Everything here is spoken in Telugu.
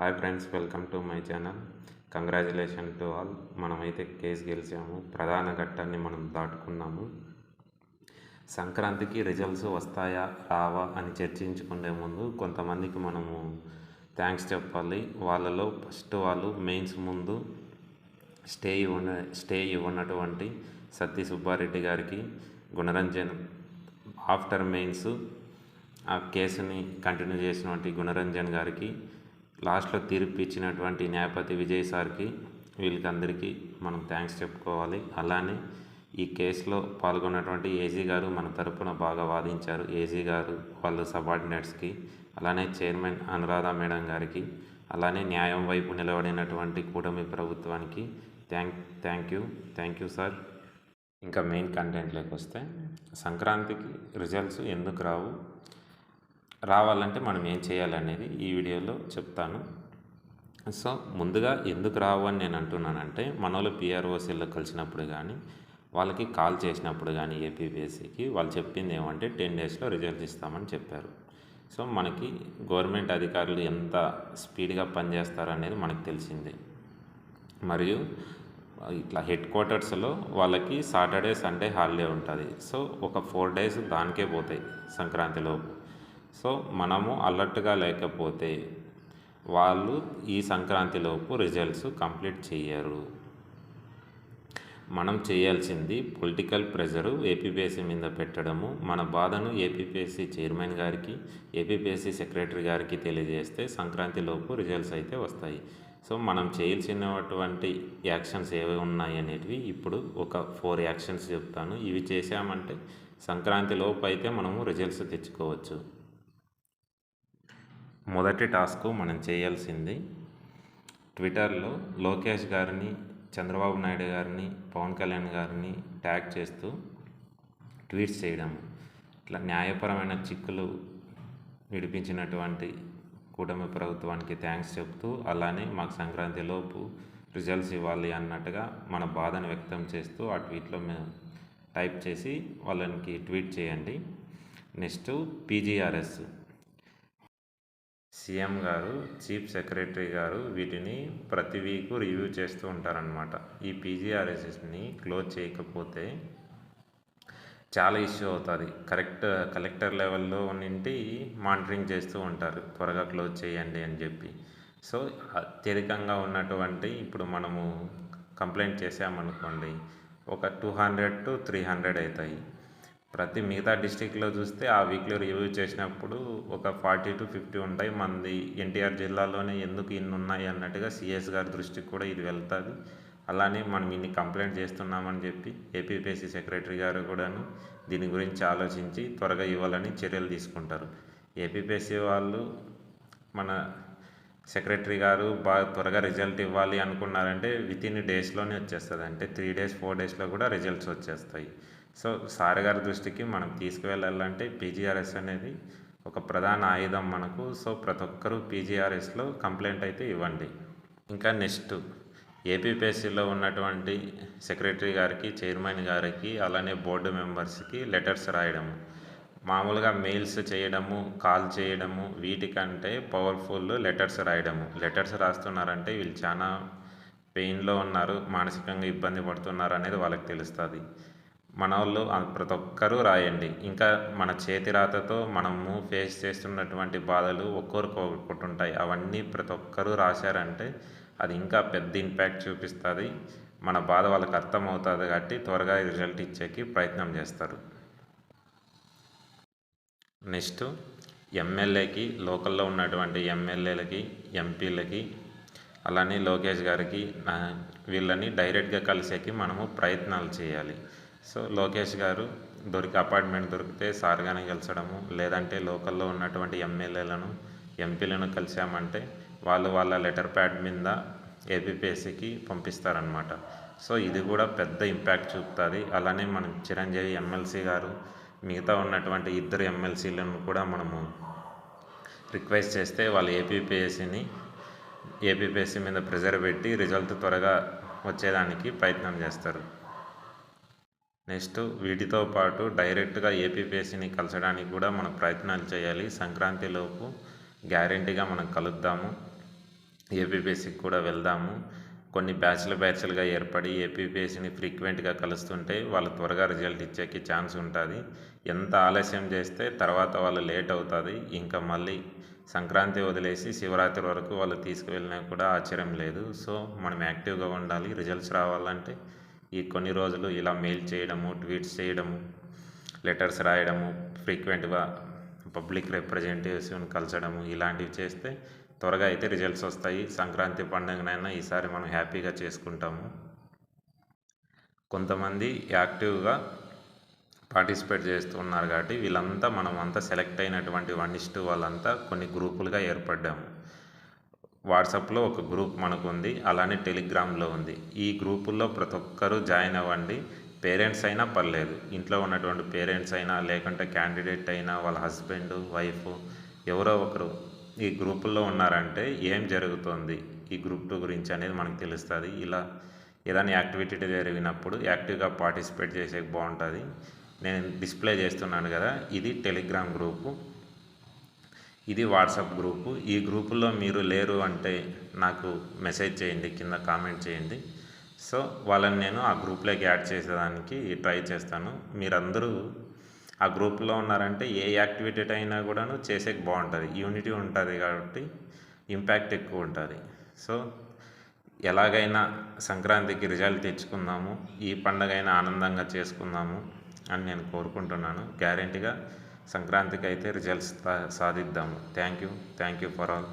Hi friends welcome to my channel congratulation to all మనమైతే కేసు గెలిచాము. ప్రధాన ఘట్టాన్ని మనం దాటుకున్నాము. సంక్రాంతికి రిజల్ట్స్ వస్తాయా రావా అని చర్చించుకునే ముందు కొంతమందికి మనము థ్యాంక్స్ చెప్పాలి. వాళ్ళలో ఫస్ట్ వాళ్ళు మెయిన్స్ ముందు స్టే ఇవ్వన స్టే ఇవ్వనటువంటి సత్తి సుబ్బారెడ్డి గారికి గుణరంజన్ ఆఫ్టర్ మెయిన్స్ ఆ కేసుని కంటిన్యూ చేసినటువంటి గుణరంజన్ గారికి లాస్ట్లో తీర్పు ఇచ్చినటువంటి న్యాయపతి విజయ్ సార్కి వీళ్ళకందరికీ మనం థ్యాంక్స్ చెప్పుకోవాలి. అలానే ఈ కేసులో పాల్గొన్నటువంటి ఏజీ గారు మన తరపున బాగా వాదించారు. ఏజీ గారు వాళ్ళ సబార్డినేట్స్కి అలానే చైర్మన్ అనురాధ మేడం గారికి అలానే న్యాయం వైపు నిలబడినటువంటి కూటమి ప్రభుత్వానికి thank thank you thank you sir. ఇంకా మెయిన్ కంటెంట్లోకి వస్తే సంక్రాంతికి రిజల్ట్స్ ఎందుకు రావు? రావాలంటే మనం ఏం చేయాలనేది ఈ వీడియోలో చెప్తాను. సో ముందుగా ఎందుకు రావు అని నేను అంటున్నానంటే మన వాళ్ళు పిఆర్ఓసీలో కలిసినప్పుడు కానీ వాళ్ళకి కాల్ చేసినప్పుడు కానీ ఏపీపీఎస్సీకి వాళ్ళు చెప్పింది ఏమంటే టెన్ డేస్లో రిజల్ట్ ఇస్తామని చెప్పారు. సో మనకి గవర్నమెంట్ అధికారులు ఎంత స్పీడ్గా పనిచేస్తారు అనేది మనకు తెలిసిందే. మరియు ఇట్లా హెడ్ క్వార్టర్స్లో వాళ్ళకి సాటర్డే సండే హాలిడే ఉంటుంది. సో ఒక ఫోర్ డేస్ దానికే పోతాయి సంక్రాంతిలోపు. సో మనము అలర్ట్గా లేకపోతే వాళ్ళు ఈ సంక్రాంతిలోపు రిజల్ట్స్ కంప్లీట్ చేయరు మనం చేయాల్సింది పొలిటికల్ ప్రెజరు ఏపీపీఎస్సీ మీద పెట్టడము. మన బాధను ఏపీపీఎస్సీ చైర్మన్ గారికి ఏపీపీఎస్సీ సెక్రటరీ గారికి తెలియజేస్తే సంక్రాంతిలోపు రిజల్ట్స్ అయితే వస్తాయి. సో మనం చేయాల్సినటువంటి యాక్షన్స్ ఏవి ఉన్నాయి అనేటివి ఇప్పుడు ఒక ఫోర్ యాక్షన్స్ చెప్తాను. ఇవి చేశామంటే సంక్రాంతి లోపు అయితే మనము రిజల్ట్స్ తెచ్చుకోవచ్చు. మొదటి టాస్క్ మనం చేయాల్సింది ట్విట్టర్లో లోకేష్ గారిని చంద్రబాబు నాయుడు గారిని పవన్ కళ్యాణ్ గారిని ట్యాగ్ చేస్తూ ట్వీట్స్ చేయడం. ఇట్లా న్యాయపరమైన చిక్కులు విడిపించినటువంటి కూటమి ప్రభుత్వానికి థ్యాంక్స్ చెప్తూ అలానే మాకు సంక్రాంతి లోపు రిజల్ట్స్ ఇవ్వాలి అన్నట్టుగా మన బాధను వ్యక్తం చేస్తూ ఆ ట్వీట్లో మేము టైప్ చేసి వాళ్ళకి ట్వీట్ చేయండి. Next PGRS. సీఎం గారు చీఫ్ సెక్రటరీ గారు వీటిని ప్రతి వీక్ రివ్యూ చేస్తూ ఉంటారనమాట ఈ పీజీఆర్ఎస్ఎస్ని క్లోజ్ చేయకపోతే చాలా ఇష్యూ అవుతుంది. కరెక్ట్ కలెక్టర్ లెవెల్లో నుండి మానిటరింగ్ చేస్తూ ఉంటారు. త్వరగా క్లోజ్ చేయండి అని చెప్పి. సో అత్యధికంగా ఉన్నటువంటి ఇప్పుడు మనము కంప్లైంట్ చేసామనుకోండి ఒక two hundred to three hundred అవుతాయి. ప్రతి మిగతా డిస్టిక్లో చూస్తే ఆ వీక్లో రివ్యూ చేసినప్పుడు ఒక ఫార్టీ టు ఫిఫ్టీ ఉంటాయి. మంది ఎన్టీఆర్ జిల్లాలోనే ఎందుకు ఇన్ని ఉన్నాయి అన్నట్టుగా సిఎస్ గారి దృష్టికి కూడా ఇది వెళ్తుంది. అలానే మనం ఇన్ని కంప్లైంట్ చేస్తున్నామని చెప్పి ఏపీపీఎస్సీ సెక్రటరీ గారు కూడాను దీని గురించి ఆలోచించి త్వరగా ఇవ్వాలని చర్యలు తీసుకుంటారు. ఏపీపీఎస్సీ వాళ్ళు మన సెక్రటరీ గారు బాగా త్వరగా రిజల్ట్ ఇవ్వాలి అనుకున్నారంటే విత్ ఇన్ డేస్లోనే వచ్చేస్తుంది అంటే త్రీ డేస్ ఫోర్ డేస్లో కూడా రిజల్ట్స్ వచ్చేస్తాయి. సో సార్ గారి దృష్టికి మనం తీసుకువెళ్ళాలంటే పీజీఆర్ఎస్ అనేది ఒక ప్రధాన ఆయుధం మనకు. సో ప్రతి ఒక్కరూ పీజీఆర్ఎస్లో కంప్లైంట్ అయితే ఇవ్వండి. ఇంకా నెక్స్ట్ ఏపీపీఎస్సీలో ఉన్నటువంటి సెక్రటరీ గారికి చైర్మన్ గారికి అలానే బోర్డు మెంబర్స్కి లెటర్స్ రాయడము. మామూలుగా మెయిల్స్ చేయడము కాల్ చేయడము వీటికంటే పవర్ఫుల్ లెటర్స్ రాయడము. లెటర్స్ రాస్తున్నారంటే వీళ్ళు చాలా పెయిన్లో ఉన్నారు మానసికంగా ఇబ్బంది పడుతున్నారు అనేది వాళ్ళకి తెలుస్తుంది. మన వాళ్ళు ప్రతి ఒక్కరూ రాయండి. ఇంకా మన చేతి రాతతో మనము ఫేస్ చేస్తున్నటువంటి బాధలు ఒక్కొరికి ఒక్కొక్కటి ఉంటాయి అవన్నీ ప్రతి ఒక్కరూ రాశారంటే అది ఇంకా పెద్ద ఇంపాక్ట్ చూపిస్తుంది. మన బాధ వాళ్ళకి అర్థమవుతుంది కాబట్టి త్వరగా రిజల్ట్ ఇచ్చేకి ప్రయత్నం చేస్తారు. నెక్స్ట్ ఎమ్మెల్యేకి లోకల్లో ఉన్నటువంటి ఎమ్మెల్యేలకి ఎంపీలకి అలానే లోకేష్ గారికి వీళ్ళని డైరెక్ట్గా కలిసేకి మనము ప్రయత్నాలు చేయాలి. సో లోకేష్ గారు దొరికి అపార్ట్మెంట్ దొరికితే సార్గానే కలిసడము లేదంటే లోకల్లో ఉన్నటువంటి ఎమ్మెల్యేలను ఎంపీలను కలిసామంటే వాళ్ళు వాళ్ళ లెటర్ ప్యాడ్ మీద ఏపీపీఎస్సీకి పంపిస్తారనమాట సో ఇది కూడా పెద్ద ఇంపాక్ట్ చూపుతుంది. అలానే మనం చిరంజీవి ఎమ్మెల్సీ గారు మిగతా ఉన్నటువంటి ఇద్దరు ఎమ్మెల్సీలను కూడా మనము రిక్వెస్ట్ చేస్తే వాళ్ళు ఏపీపీఎస్సీని ఏపీపీఎస్సీ మీద ప్రెజర్ పెట్టి రిజల్ట్ త్వరగా వచ్చేదానికి ప్రయత్నం చేస్తారు. నెక్స్ట్ వీటితో పాటు డైరెక్ట్గా ఏపీపీఎస్సీని కలసడానికి కూడా మనం ప్రయత్నాలు చేయాలి. సంక్రాంతిలోపు గ్యారంటీగా మనం కలుద్దాము. ఏపీపీఎస్సీకి కూడా వెళ్దాము. కొన్ని బ్యాచ్ల బ్యాచ్లుగా ఏర్పడి ఏపీపీఎస్సీని ఫ్రీక్వెంట్గా కలుస్తుంటే వాళ్ళు త్వరగా రిజల్ట్ ఇచ్చేకి ఛాన్స్ ఉంటుంది. ఎంత ఆలస్యం చేస్తే తర్వాత వాళ్ళు లేట్ అవుతుంది. ఇంకా మళ్ళీ సంక్రాంతి వదిలేసి శివరాత్రి వరకు వాళ్ళు తీసుకువెళ్ళినా కూడా ఆశ్చర్యం లేదు. సో మనం యాక్టివ్గా ఉండాలి. రిజల్ట్స్ రావాలంటే ఈ కొన్ని రోజులు ఇలా మెయిల్ చేయడము ట్వీట్స్ చేయడము లెటర్స్ రాయడము ఫ్రీక్వెంట్గా పబ్లిక్ రిప్రజెంటేటివ్స్ని కలచడము ఇలాంటివి చేస్తే త్వరగా అయితే రిజల్ట్స్ వస్తాయి. సంక్రాంతి పండుగనైనా ఈసారి మనం హ్యాపీగా చేసుకుంటాము. కొంతమంది యాక్టివ్గా పార్టిసిపేట్ చేస్తున్నారు కాబట్టి వీళ్ళంతా మనం అంతా సెలెక్ట్ అయినటువంటి వన్ ఇస్టు వాళ్ళంతా కొన్ని గ్రూపులుగా ఏర్పడ్డాము. వాట్సాప్లో ఒక గ్రూప్ మనకు ఉంది అలానే టెలిగ్రామ్లో ఉంది. ఈ గ్రూపుల్లో ప్రతి ఒక్కరూ జాయిన్ అవ్వండి. పేరెంట్స్ అయినా పర్లేదు. ఇంట్లో ఉన్నటువంటి పేరెంట్స్ అయినా లేకుంటే క్యాండిడేట్ అయినా వాళ్ళ హస్బెండ్ వైఫ్ ఎవరో ఒకరు ఈ గ్రూపుల్లో ఉన్నారంటే ఏం జరుగుతుంది? ఈ గ్రూప్ టూ గురించి అనేది మనకు తెలుస్తుంది. ఇలా ఏదైనా యాక్టివిటీ జరిగినప్పుడు యాక్టివ్గా పార్టిసిపేట్ చేసే బాగుంటుంది. నేను డిస్ప్లే చేస్తున్నాను కదా ఇది టెలిగ్రామ్ గ్రూపు. ఇది వాట్సాప్ గ్రూపు. ఈ గ్రూపులో మీరు లేరు అంటే నాకు మెసేజ్ చేయండి కింద కామెంట్ చేయండి. సో వాళ్ళని నేను ఆ గ్రూప్లోకి యాడ్ చేసేదానికి ట్రై చేస్తాను. మీరందరూ ఆ గ్రూప్లో ఉన్నారంటే ఏ యాక్టివిటీ అయినా కూడాను చేసేకి బాగుంటుంది. యూనిటీ ఉంటుంది కాబట్టి ఇంపాక్ట్ ఎక్కువ ఉంటుంది. సో ఎలాగైనా సంక్రాంతికి రిజల్ట్ తెచ్చుకుందాము ఈ పండగైనా ఆనందంగా చేసుకుందాము అని నేను కోరుకుంటున్నాను. గ్యారంటీగా సంక్రాంతికి అయితే results సాధిద్దాము thank you thank you for all